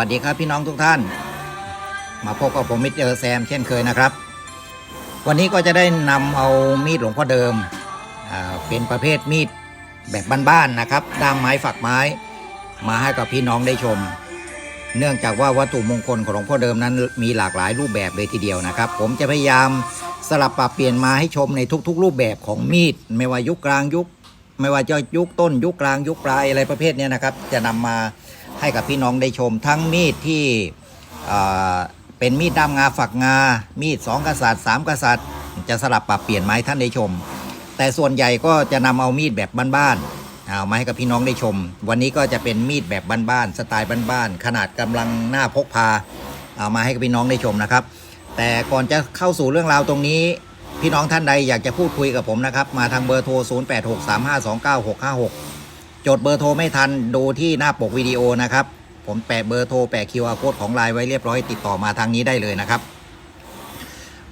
สวัสดีครับพี่น้องทุกท่าน มาพบกับผมมิสเตอร์แซมเช่นเคยนะครับ วันนี้ก็จะได้นำเอามีดหลวงพ่อเดิมเป็นประเภทมีดแบบบ้านๆนะครับด้ามไม้ฝักไม้ มาให้กับพี่น้องได้ชม เนื่องจากว่าวัตถุมงคลของหลวงพ่อเดิมนั้นมีหลากหลายรูปแบบเลยทีเดียวนะครับ ผมจะพยายามสลับปรับเปลี่ยนมาให้ชมในทุก ๆ รูปแบบของมีด ไม่ว่ายุคกลางยุค ไม่ว่าจะยุคต้นยุคกลางยุคปลายอะไรประเภทนี้นะครับ จะนำมา ให้กับพี่น้องได้ชมทั้งมีดที่เป็นมีดด้ามงาฝักงา มีดสองกษัตริย์สามกษัตริย์ จะสลับปรับเปลี่ยนไม้ท่านได้ชม แต่ส่วนใหญ่ก็จะนำเอามีดแบบบ้านๆเอามาให้กับพี่น้องได้ชม วันนี้ก็จะเป็นมีดแบบบ้านๆสไตล์บ้านๆขนาดกำลังหน้าพกพาเอามาให้กับพี่น้องได้ชมนะครับ แต่ก่อนจะเข้าสู่เรื่องราวตรงนี้ พี่น้องท่านใดอยากจะพูดคุยกับผมนะครับ มาทางเบอร์โทร 0863529656 จดเบอร์โทรไม่ทันดูที่หน้าปกวิดีโอนะครับ ผมแปะเบอร์โทรแปะ QR โค้ดของไลน์ไว้เรียบร้อยติดต่อมาทางนี้ได้เลยนะครับ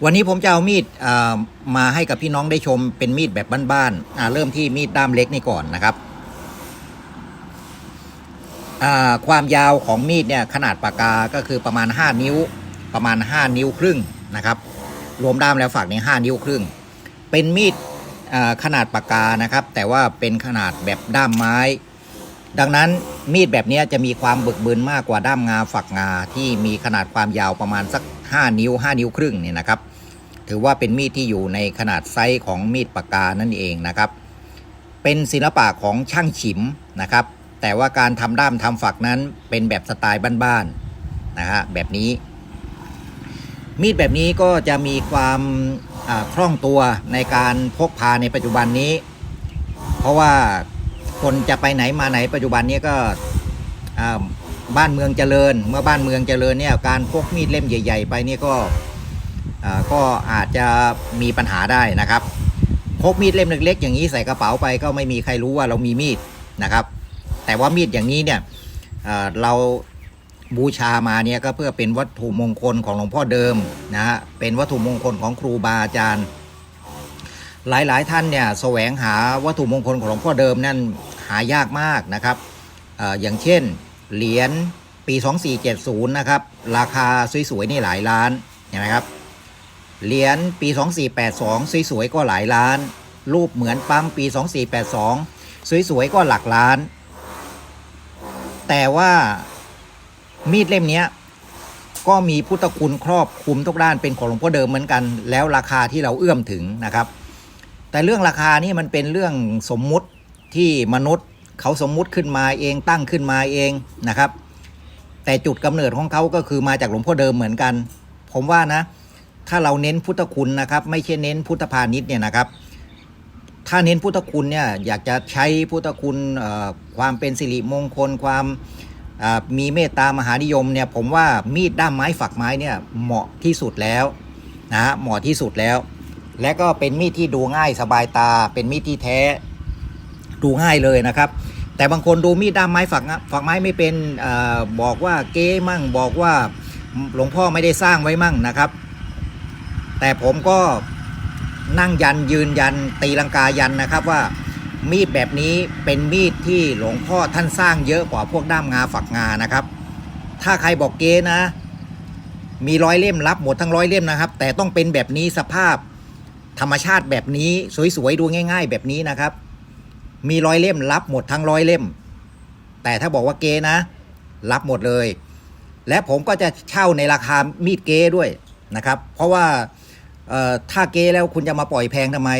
วันนี้ผมจะเอามีดมาให้กับพี่น้องได้ชมเป็นมีดแบบบ้านๆเริ่มที่มีดด้ามเล็กนี่ก่อนนะครับความยาวของมีดเนี่ยขนาดปากกาก็คือประมาณ 5 นิ้วประมาณ 5 นิ้วครึ่งนะครับ รวมด้ามแล้วฝักนี่5นิ้วครึ่ง เป็นมีด ขนาดปากกานะครับ แต่ว่าเป็นขนาดแบบด้ามไม้ ดังนั้นมีดแบบนี้จะมีความบึกบึนมากกว่าด้ามงาฝักงาที่มีขนาดความยาวประมาณสัก 5 นิ้ว 5 นิ้วครึ่งเนี่ยนะครับ ถือว่าเป็นมีดที่อยู่ในขนาดไซส์ของมีดปากกานั่นเองนะครับ เป็นศิลปะของช่างฉิมนะครับ แต่ว่าการทำด้ามทำฝักนั้นเป็นแบบสไตล์บ้านๆนะฮะแบบนี้ มีดแบบนี้ก็จะมีความ คล่องตัวในการพกพาในปัจจุบันนี้ เพราะว่าคนจะไปไหนมาไหนปัจจุบันนี้ก็บ้านเมืองเจริญ เมื่อบ้านเมืองเจริญเนี่ยการพกมีดเล่มใหญ่ ๆ ไปนี่ก็ก็อาจจะมีปัญหาได้นะครับพกมีดเล่มเล็กๆอย่างนี้ใส่กระเป๋าไปก็ไม่มีใครรู้ว่าเรามีมีดนะครับ แต่ว่ามีดอย่างนี้เนี่ยเรา บูชามาเนี่ยก็เพื่อเป็นวัตถุมงคลของหลวงพ่อเดิมนะฮะเป็นวัตถุมงคลของครูบาอาจารย์ หลายๆ ท่านเนี่ยแสวงหาวัตถุมงคลของหลวงพ่อเดิมนั่นหายากมากนะครับอออย่างเช่น เหรียญปี 2470 นะครับ ราคาสวยๆนี่หลายล้านเห็นไหมครับเหรียญปี 2482 สวยๆก็หลายล้าน รูปเหมือนปั๊มปี 2482 สวยๆก็หลักล้าน แต่ว่า มีดเล่มนี้ก็มีพุทธคุณครอบคุมทุกด้านเป็นของหลวงพ่อเดิมเหมือนกัน แล้วราคาที่เราเอื้อมถึงนะครับ แต่เรื่องราคานี่มันเป็นเรื่องสมมุติที่มนุษย์เขาสมมุติขึ้นมาเองตั้งขึ้นมาเองนะครับ แต่จุดกำเนิดของเขาก็คือมาจากหลวงพ่อเดิมเหมือนกัน ผมว่านะ ถ้าเราเน้นพุทธคุณนะครับ ไม่ใช่เน้นพุทธพาณิชย์เนี่ยนะครับ ถ้าเน้นพุทธคุณเนี่ยอยากจะใช้พุทธคุณความเป็นสิริมงคลความ มีเมตตามหานิยมเนี่ยผมว่ามีดด้ามไม้ฝักไม้เนี่ยเหมาะที่สุดแล้วนะฮะเหมาะที่สุดแล้ว และก็เป็นมีดที่ดูง่ายสบายตา เป็นมีดที่แท้ดูง่ายเลยนะครับ แต่บางคนดูมีดด้ามไม้ฝักงะฝักไม้ไม่เป็นเออบอกว่าเก๊มั่งบอกว่าหลวงพ่อไม่ได้สร้างไว้มั่งนะครับ แต่ผมก็นั่งยันยืนยันตีลังกายันนะครับว่า มีดแบบนี้เป็นมีดที่หลวงพ่อท่านสร้างเยอะกว่าพวกด้ามงาฝักงานะครับ ถ้าใครบอกเก๊นะ มีร้อยเล่มรับหมดทั้งร้อยเล่มนะครับ แต่ต้องเป็นแบบนี้สภาพธรรมชาติแบบนี้สวยๆดูง่าย ๆ แบบนี้นะครับ มีร้อยเล่มรับหมดทั้งร้อยเล่ม แต่ถ้าบอกว่าเก๊นะ รับหมดเลย และผมก็จะเช่าในราคามีดเก๊ด้วยนะครับ เพราะว่าถ้าเก๊แล้วคุณจะมาปล่อยแพงทำไม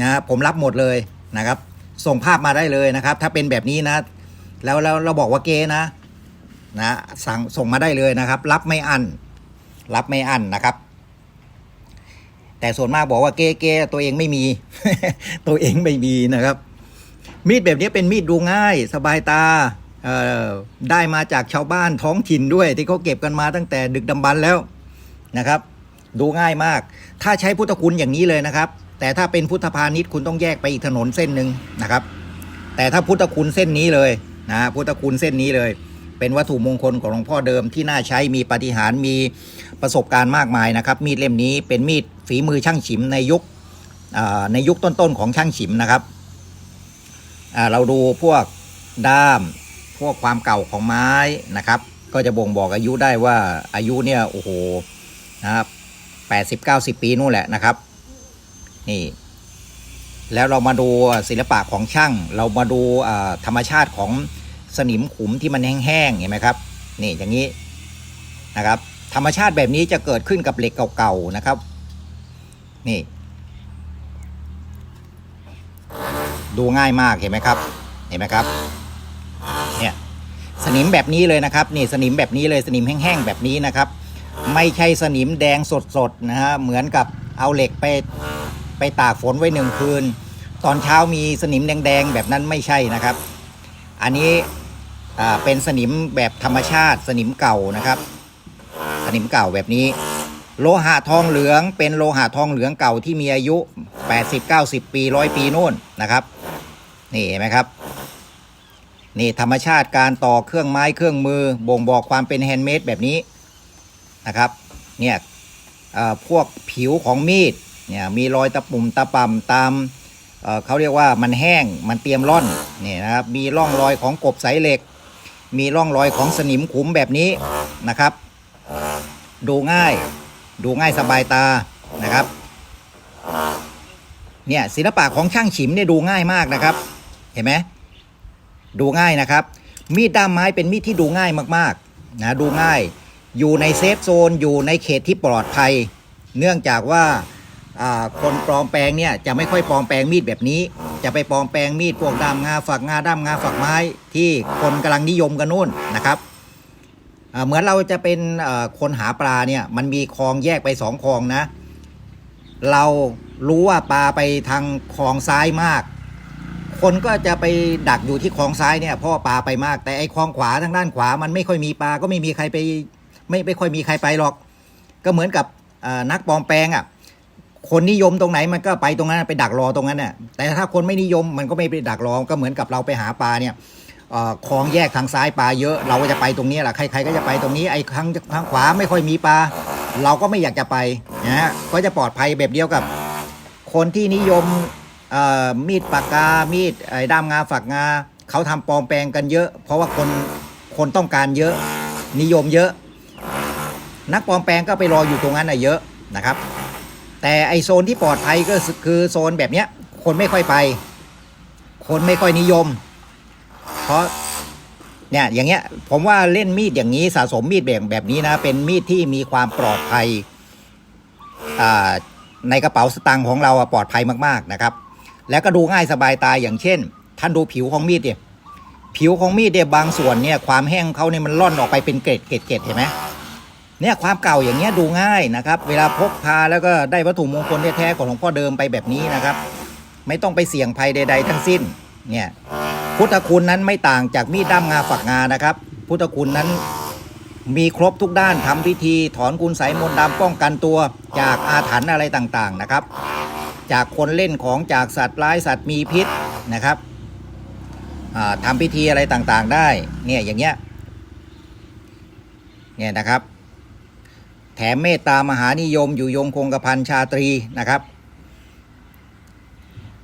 นะผมรับหมดเลยนะครับ ส่งภาพมาได้เลยนะครับ ถ้าเป็นแบบนี้นะ แล้วแล้วเราบอกว่าเกนะนะ สั่งส่งมาได้เลยนะครับ รับไม่อั้นรับไม่อั้นนะครับ แต่ส่วนมากบอกว่าเก๊เก๊ตัวเองไม่มี ตัวเองไม่มีนะครับ มีดแบบนี้เป็นมีดดูง่าย สบายตาได้มาจากชาวบ้านท้องถิ่นด้วย ที่เขาเก็บกันมาตั้งแต่ดึกดำบรรพ์แล้วนะครับ ดูง่ายมาก ถ้าใช้พุทธคุณอย่างนี้เลยนะครับ แต่ถ้าเป็นพุทธพาณิชย์คุณต้องแยกไปอีกถนนเส้นหนึ่งนะครับ แต่ถ้าพุทธคุณเส้นนี้เลยนะพุทธคุณเส้นนี้เลย เป็นวัตถุมงคลของหลวงพ่อเดิมที่น่าใช้มีปฏิหารมีประสบการณ์มากมายนะครับ มีดเล่มนี้เป็นมีดฝีมือช่างฉิมในยุคในยุคต้นๆของช่างฉิมนะครับเราดูพวกด้าม พวกความเก่าของไม้นะครับ ก็จะบ่งบอกอายุได้ว่าอายุเนี่ยโอ้โหนะครับแปดสิบเก้าสิบปีนู่นแหละนะครับ นี่ แล้วเรามาดูศิลปะของช่าง เรามาดูธรรมชาติของสนิมขุมที่มันแห้งๆเห็นไหมครับ นี่อย่างนี้นะครับ ธรรมชาติแบบนี้จะเกิดขึ้นกับเหล็กเก่าๆนะครับ นี่ ดูง่ายมากเห็นไหมครับ เห็นไหมครับ เนี่ยสนิมแบบนี้เลยนะครับ นี่สนิมแบบนี้เลยสนิมแห้งๆแบบนี้นะครับ ไม่ใช่สนิมแดงสดๆนะฮะเหมือนกับเอาเหล็กไป ไปตากฝนไว้หนึ่งคืน ตอนเช้ามีสนิมแดงๆแบบนั้นไม่ใช่นะครับ อันนี้เป็นสนิมแบบธรรมชาติสนิมเก่านะครับ สนิมเก่าแบบนี้ โลหะทองเหลือง เป็นโลหะทองเหลืองเก่าที่มีอายุ 80 90 ปีร้อยปีโน่นนะครับนี่เห็นไหมครับนี่ธรรมชาติการต่อเครื่องไม้เครื่องมือ บ่งบอกความเป็นแฮนด์เมดแบบนี้นะครับเนี่ยพวกผิวของมีด เนี่ยมีรอยตะปุ่มตะปำตามเอ่อเขาเรียกว่ามันแห้งมันเตรียมร่อนเนี่ยนะครับมีร่องรอยของกบสายเหล็ก มีร่องรอยของสนิมขุมแบบนี้นะครับ ดูง่ายดูง่ายสบายตานะครับเนี่ยศิลปะของช่างฉิมเนี่ยดูง่ายมากนะครับ เห็นไหมดูง่ายนะครับ มีดด้ามไม้เป็นมีดที่ดูง่ายมากๆนะดูง่ายอยู่ในเซฟโซนอยู่ในเขตที่ปลอดภัย เนื่องจากว่า คนปลอมแปลงเนี่ยจะไม่ค่อยปลอมแปลงมีดแบบนี้ จะไปปลอมแปลงมีดพวกด้ามงาฝักงาด้ามงาฝักไม้ ที่คนกำลังนิยมกันนู่นนะครับเหมือนเราจะเป็นคนหาปลาเนี่ยมันมีคลองแยกไปสองคลองนะ เรารู้ว่าปลาไปทางคลองซ้ายมาก คนก็จะไปดักอยู่ที่คลองซ้ายเนี่ยเพราะว่าปลาไปมากแต่ไอ้คลองขวาทางด้านขวา มันไม่ค่อยมีปลาก็ไม่มีใครไปไม่ไม่ค่อยมีใครไปหรอก ก็เหมือนกับนักปลอมแปลงอะ คนนิยมตรงไหนมันก็ไปตรงนั้นไปดักรอตรงนั้นน่ะแต่ถ้าคนไม่นิยมมันก็ไม่ไปดักรอก็เหมือนกับเราไปหาปลาเนี่ยเอ่อคลองแยกทางซ้ายปลาเยอะเราก็จะไปตรงนี้แหละใครๆก็จะไปตรงนี้ไอ้ทางทางขวาไม่ค่อยมีปลาเราก็ไม่อยากจะไปนะฮะก็จะปลอดภัยแบบเดียวกับ คนที่นิยมมีดปากกา มีดไอ้ด้ามงาฝักงาเขาทำปลอมแปลงกันเยอะ เพราะว่าคนคนต้องการเยอะนิยมเยอะ นักปลอมแปลงก็ไปรออยู่ตรงนั้นน่ะเยอะนะครับ แต่ไอโซนที่ปลอดภัยก็คือโซนแบบเนี้ย คนไม่ค่อยไป คนไม่ค่อยนิยม เพราะเนี่ยอย่างเงี้ยผมว่าเล่นมีดอย่างนี้สะสมมีดแบบแบบนี้นะ เป็นมีดที่มีความปลอดภัยในกระเป๋าสตางค์ของเราปลอดภัยมากๆนะครับ แล้วก็ดูง่ายสบายตาอย่างเช่น ท่านดูผิวของมีดเนี่ยผิวของมีดเนี่ยบางส่วนเนี่ยความแห้งเขาเนี่ยมันล่อนออกไปเป็นเกล็ดเกล็ดเกล็ดเห็นไหม เนี่ยความเก่าอย่างเงี้ยดูง่ายนะครับ เวลาพกพาแล้วก็ได้วัตถุมงคลแท้ๆของหลวงพ่อเดิมไปแบบนี้นะครับ ไม่ต้องไปเสี่ยงภัยใด ๆ ทั้งสิ้นเนี่ยพุทธคุณนั้นไม่ต่างจากมีดด้ามงาฝักงานะครับ พุทธคุณนั้นมีครบทุกด้านทำพิธีถอนคุณไสยมนต์ดำป้องกันตัว จากอาถรรพ์อะไรต่างๆนะครับ จากคนเล่นของจากสัตว์ร้ายสัตว์มีพิษนะครับอ่าพิธีอะไรต่างๆได้เนี่ยอย่างเงี้ยเนี่ยนะครับ แถมเมตตามหานิยมอยู่ยงคงกระพันชาตรีนะครับ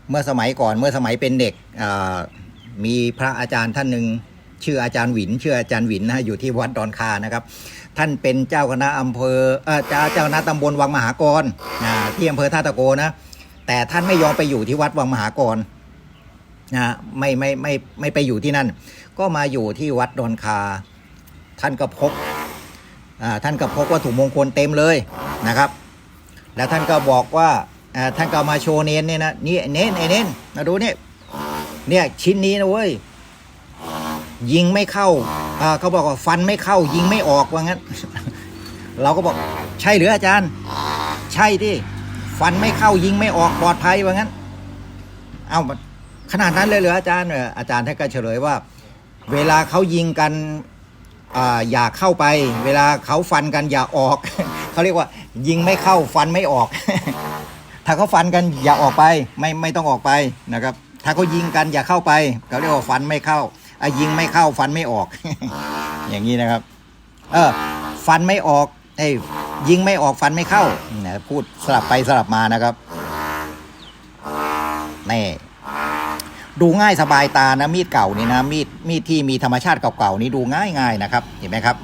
เมื่อสมัยก่อนเมื่อสมัยเป็นเด็กมีพระอาจารย์ท่านหนึ่งชื่ออาจารย์หวินชื่ออาจารย์หวินนะอยู่ที่วัดดอนคานะครับ ท่านเป็นเจ้าคณะอำเภอเจ้าเจ้าคณะตำบลวังมหากรนะที่อำเภอท่าตะโกนะแต่ท่านไม่ยอมไปอยู่ที่วัดวังมหากรนะไม่ไม่ไม่ไม่ไปอยู่ที่นั่น ก็มาอยู่ที่วัดดอนคา ท่านก็พก ท่านก็พกวัตถุมงคลเต็มเลยนะครับ แล้วท่านก็บอกว่าท่านก็มาโชว์เน้นเนี่ยนะนี่เน้นไอ้เน้นมาดูนี่เนี่ยชิ้นนี้นะเว้ยยิงไม่เข้าเขาบอกว่าฟันไม่เข้า ยิงไม่ออกว่างั้น เราก็บอกใช่หรืออาจารย์ ใช่ที่ฟันไม่เข้ายิงไม่ออกปลอดภัยว่างั้น เอาขนาดนั้นเลยเหรออาจารย์อออาจารย์ท่านก็เฉลยว่า เวลาเขายิงกัน อย่าเข้าไป เวลาเขาฟันกันอย่าออก เขาเรียกว่า ยิงไม่เข้าฟันไม่ออก ถ้าเขาฟันกันอย่าออกไป ไม่ไม่ต้องออกไปนะครับ ถ้าเขายิงกันอย่าเข้าไปเขาเรียกว่าฟันไม่เข้าอยิงไม่เข้าฟันไม่ออก อย่างนี้นะครับ เออ ฟันไม่ออกเอ้ยยิงไม่ออกฟันไม่เข้านะพูดสลับไปสลับมานะครับนี่ ดูง่ายสบายตานะมีดเก่านี่นะมีดมีดที่มีธรรมชาติเก่าๆนี่ดูง่ายๆนะครับ เห็นไหมครับ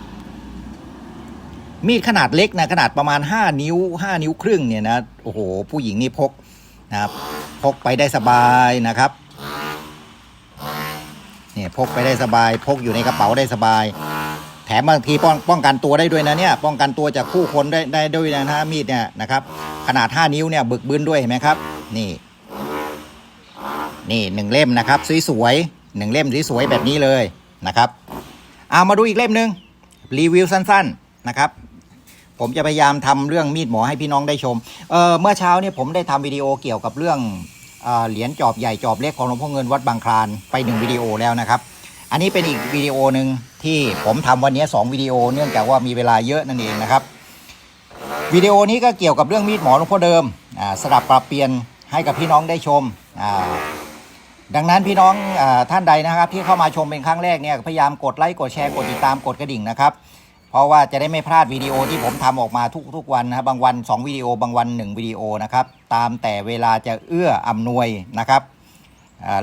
มีดขนาดเล็กนะขนาดประมาณ 5 นิ้ว 5 นิ้วครึ่งเนี่ยนะโอ้โหผู้หญิงนี่พกนะครับพกไปได้สบายนะครับเนี่ยพกไปได้สบาย พกอยู่ในกระเป๋าได้สบาย แถมบางทีป้องป้องกันตัวได้ด้วยนะเนี่ยป้องกันตัวจากผู้คนได้ได้ด้วยนะฮะมีดเนี่ยนะครับ ขนาด 5 นิ้วเนี่ยบึกบึนด้วยเห็นไหมครับ นี่ นี่หนึ่งเล่มนะครับสวยๆหนึ่งเล่มสวยๆแบบนี้เลยนะครับเอามาดูอีกเล่มหนึ่งรีวิวสั้นๆนะครับ ผมจะพยายามทำเรื่องมีดหมอให้พี่น้องได้ชมเออเมื่อเช้าเนี่ยผมได้ทำวิดีโอเกี่ยวกับเรื่องเอเหรียญจอบใหญ่จอบเล็กของหลวงพ่อเงินวัดบางคลานไปหนึ่งวิดีโอแล้วนะครับ อันนี้เป็นอีกวิดีโอหนึ่งที่ผมทำวันนี้สองวิดีโอเนื่องจากว่ามีเวลาเยอะนั่นเองนะครับวิดีโอนี้ก็เกี่ยวกับเรื่องมีดหมอหลวงพ่อเดิมสลับปรับเปลี่ยนให้กับพี่น้องได้ชมอ่า ดังนั้นพี่น้องอท่านใดนะครับ ที่เข้ามาชมเป็นครั้งแรกเนี่ยพยายามกดไลค์กดแชร์กดติดตามกดกระดิ่งนะครับ เพราะว่าจะได้ไม่พลาดวิดีโอที่ผมทำออกมาทุกทุกวันนะครับบางวัน 2 วิดีโอบางวัน 1 วิดีโอนะครับตามแต่เวลาจะเอื้ออำนวยนะครับ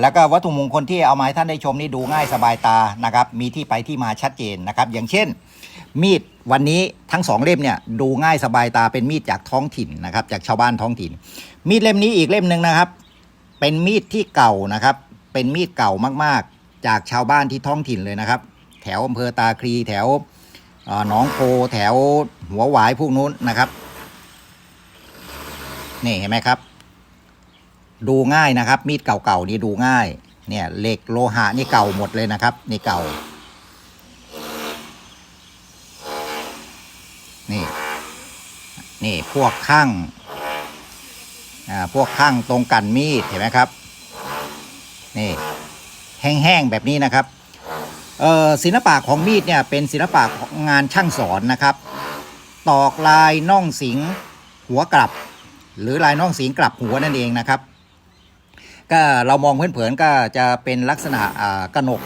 แล้วก็วัตถุมงคลที่เอามาให้ท่านได้ชมนี่ดูง่ายสบายตานะครับ มีที่ไปที่มาชัดเจนนะครับ อย่างเช่น มีดวันนี้ทั้งสองเล่มเนี่ยดูง่ายสบายตาเป็นมีดจากท้องถิ่นนะครับ จากชาวบ้านท้องถิ่น มีดเล่มนี้อีกเล่มหนึ่งนะครับ เป็นมีดที่เก่านะครับ เป็นมีดเก่ามากๆ จากชาวบ้านที่ท้องถิ่นเลยนะครับ แถวอำเภอตาคลีแถวเอ่อหนองโพแถวหัวหวายพวกนู้นนะครับ นี่เห็นไหมครับ ดูง่ายนะครับ มีดเก่าๆนี่ดูง่าย เนี่ยเหล็กโลหะนี่เก่าหมดเลยนะครับ นี่เก่า นี่ นี่พวกข้าง อ่าพวกข้างตรงกันมีดเห็นไหมครับ นี่ แห้งๆแบบนี้นะครับเอ่อศิลปะของมีดเนี่ยเป็นศิลปะของงานช่างสอนนะครับ ตอกลายน่องสิงหัวกลับ หรือลายน่องสิงกลับหัวนั่นเองนะครับ ก็เรามองเผินๆก็จะเป็นลักษณะอ่ากระหนก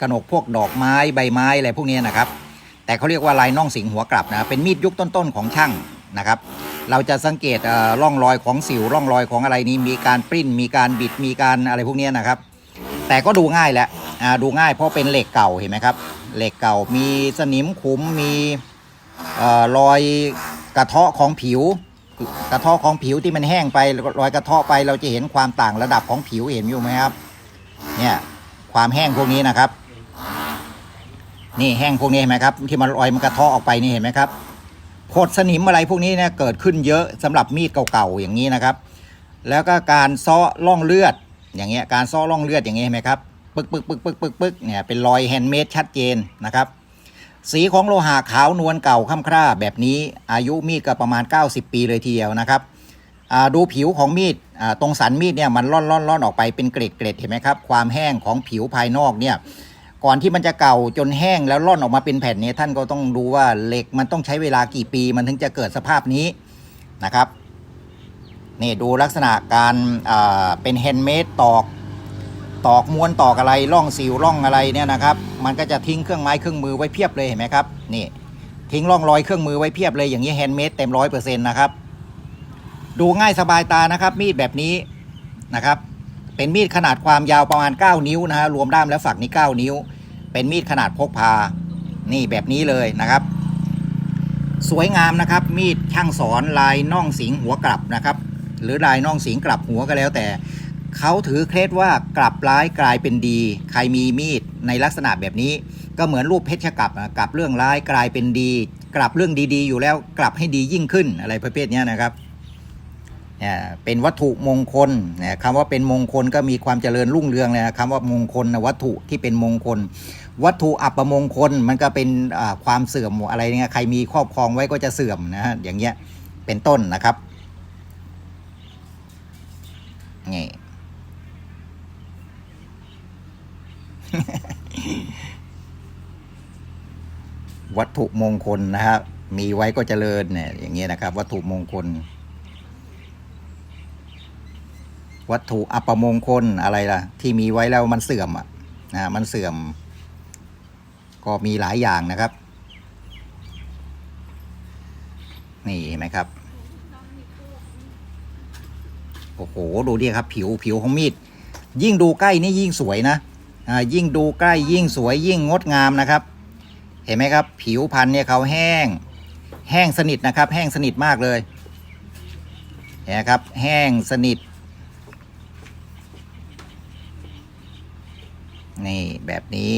กระหนกพวกดอกไม้ใบไม้อะไรพวกนี้นะครับ แต่เขาเรียกว่าลายน่องสิงหัวกลับนะเป็นมีดยุคต้นๆของช่างนะครับ เราจะสังเกตอ่อร่องรอยของสิวร่องรอยของอะไรนี้มีการปริ้น มีการบิดมีการอะไรพวกนี้นะครับ แต่ก็ดูง่ายแหละอ่าดูง่ายเพราะเป็นเหล็กเก่าเห็นไหมครับเหล็กเก่ามีสนิมขุมมีอ่อรอยกระเทาะของผิว กระเทาะของผิวที่มันแห้งไปรอยกระเทาะไปเราจะเห็นความต่างระดับของผิวเห็นอยู่ไหมครับเนี่ยความแห้งพวกนี้นะครับ นี่แห้งพวกนี้เห็นไหมครับ ที่มันรอยมันกระเทาะออกไปนี่เห็นไหมครับ โคดสนิมอะไรพวกนี้เนี่ยเกิดขึ้นเยอะสำหรับมีดเก่าๆอย่างนี้นะครับ แล้วก็การซ้อล่องเลือดอย่างเงี้ยการซ้อล่องเลือดอย่างเงี้ยเห็นไหมครับปึกปึกปึกปึกปึกปึกเนี่ยเป็นรอยแฮนด์เมดชัดเจนนะครับ สีของโลหะขาวนวลเก่าค่ำคร่าแบบนี้อายุมีดก็ประมาณ 90 ปีเลยทีเดียวนะครับอ่าดูผิวของมีดอ่าตรงสันมีดเนี่ยมันล่อนล่อนล่อนออกไปเป็นเกล็ดเกล็ดเห็นไหมครับความแห้งของผิวภายนอกเนี่ย ก่อนที่มันจะเก่าจนแห้งแล้วร่อนออกมาเป็นแผ่นนี่ยท่านก็ต้องดูว่าเหล็กมันต้องใช้เวลากี่ปีมันถึงจะเกิดสภาพนี้นะครับนี่ดูลักษณะการเป็นแฮนด์เมดตอก ตอกม้วนตอกอะไรร่องสิวร่องอะไรเนี่ยนะครับ มันก็จะทิ้งเครื่องไม้เครื่องมือไว้เพียบเลยเห็นไหมครับนี่ทิ้งร่องรอยเครื่องมือไว้เพียบเลยอย่างนี้แฮนด์เมดเต็มร้อยเปอร์เซ็นต์นะครับดูง่ายสบายตานะครับ มีดแบบนี้นะครับ เป็นมีดขนาดความยาวประมาณ 9 นิ้วนะฮะรวมด้ามและฝักนี่9นิ้ว เป็นมีดขนาดพกพา นี่แบบนี้เลยนะครับ สวยงามนะครับ มีดช่างสอนลายน่องสิงหัวกลับนะครับ หรือลายน่องสิงกลับหัวก็แล้วแต่เขาถือเคล็ดว่ากลับร้ายกลายเป็นดี ใครมีมีดในลักษณะแบบนี้ ก็เหมือนรูปเพชรกลับนะกลับเรื่องร้ายกลายเป็นดี กลับเรื่องดีๆ อยู่แล้วกลับให้ดียิ่งขึ้นอะไรประเภทนี้นะครับ เป็นวัตถุมงคลคำว่าเป็นมงคลก็มีความเจริญรุ่งเรืองเลยนะคำว่ามงคลนะวัตถุที่เป็นมงคล วัตถุอัปมงคลมันก็เป็นความเสื่อมอะไรเนี่ยใครมีครอบครองไว้ก็จะเสื่อมนะฮะอย่างเงี้ยเป็นต้นนะครับนี่วัตถุมงคลนะครับมีไว้ก็เจริญเนี่ยอย่างเงี้ยนะครับ วัตถุมงคล วัตถุอัปมงคลอะไรล่ะ ที่มีไว้แล้วมันเสื่อมอะนะมันเสื่อม ก็มีหลายอย่างนะครับ นี่เห็นไหมครับโอ้โหดูดิครับ ผิวผิวของมีด ยิ่งดูใกล้นี่ยิ่งสวยนะอ่ายิ่งดูใกล้ยิ่งสวยยิ่งงดงามนะครับ เห็นไหมครับ ผิวพันธุ์เนี่ยเขาแห้ง แห้งสนิทนะครับ แห้งสนิทมากเลยเห็นครับ แห้งสนิท นี่แบบนี้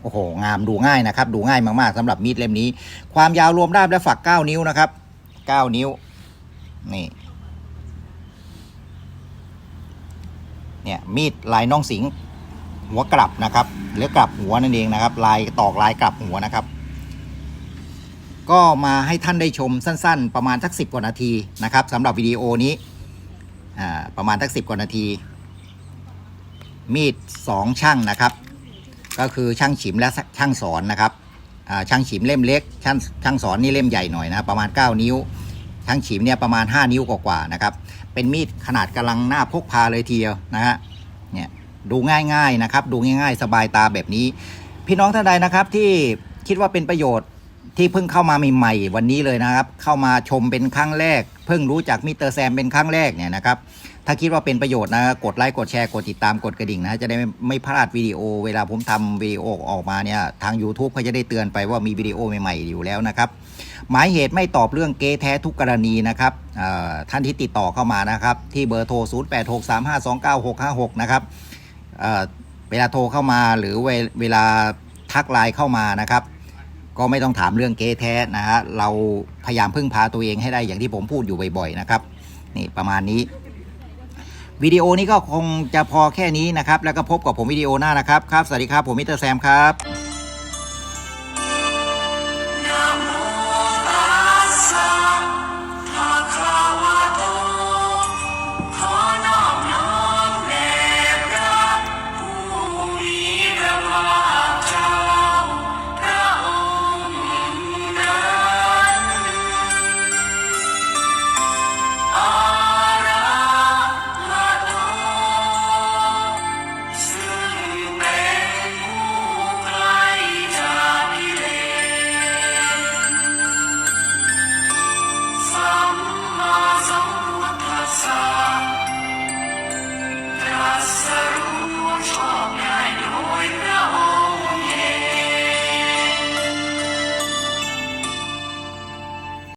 โอ้โห งามดูง่ายนะครับ ดูง่ายมากๆสำหรับมีดเล่มนี้ ความยาวรวมด้ามและฝัก 9 นิ้วนะครับ 9 นิ้ว นี่ เนี่ยมีดลายน้องสิงหัวกลับนะครับ หรือกลับหัวนั่นเองนะครับ ลายตอกลายกลับหัวนะครับ ก็มาให้ท่านได้ชมสั้น ๆ ประมาณสักสิบกว่านาทีนะครับสำหรับวิดีโอนี้ ประมาณสักสิบกว่านาที มีดสองช่างนะครับ ก็คือช่างฉิมและช่างสอนนะครับช่างฉิมเล่มเล็ก ช่างช่างสอนนี่เล่มใหญ่หน่อยนะประมาณ 9 นิ้ว ช่างฉิมเนี่ยประมาณ 5 นิ้วกว่าๆนะครับ เป็นมีดขนาดกำลังหน้าพกพาเลยทีเดียวนะฮะเนี่ยดูง่ายๆนะครับ ดูง่ายๆ สบายตาแบบนี้ พี่น้องท่านใดนะครับที่คิดว่าเป็นประโยชน์ ที่เพิ่งเข้ามาใหม่ๆวันนี้เลยนะครับ เข้ามาชมเป็นครั้งแรก เพิ่งรู้จักมิสเตอร์แซมเป็นครั้งแรกเนี่ยนะครับถ้าคิดว่าเป็นประโยชน์นะกดไลค์กดแชร์กดติดตามกดกระดิ่งนะจะได้ไม่พลาดวิดีโอ เวลาผมทำวิดีโอออกมาเนี่ยทาง YouTube เขาจะได้เตือนไปว่ามีวิดีโอใหม่ๆอยู่แล้วนะครับหมายเหตุไม่ตอบเรื่องเกแท้ทุกกรณีนะครับท่านที่ติดต่อเข้ามานะครับ ที่เบอร์โทร 0863529656 นะครับเเวลาโทรเข้ามาหรือเวเวลาทักไลน์เข้ามานะครับ ก็ไม่ต้องถามเรื่องเก๊แท้นะฮะเราพยายามพึ่งพาตัวเองให้ได้อย่างที่ผมพูดอยู่บ่อยๆนะครับนี่ประมาณนี้วิดีโอนี้ก็คงจะพอแค่นี้นะครับ แล้วก็พบกับผมวิดีโอหน้านะครับ ครับ สวัสดีครับ ผมมิสเตอร์แซมครับ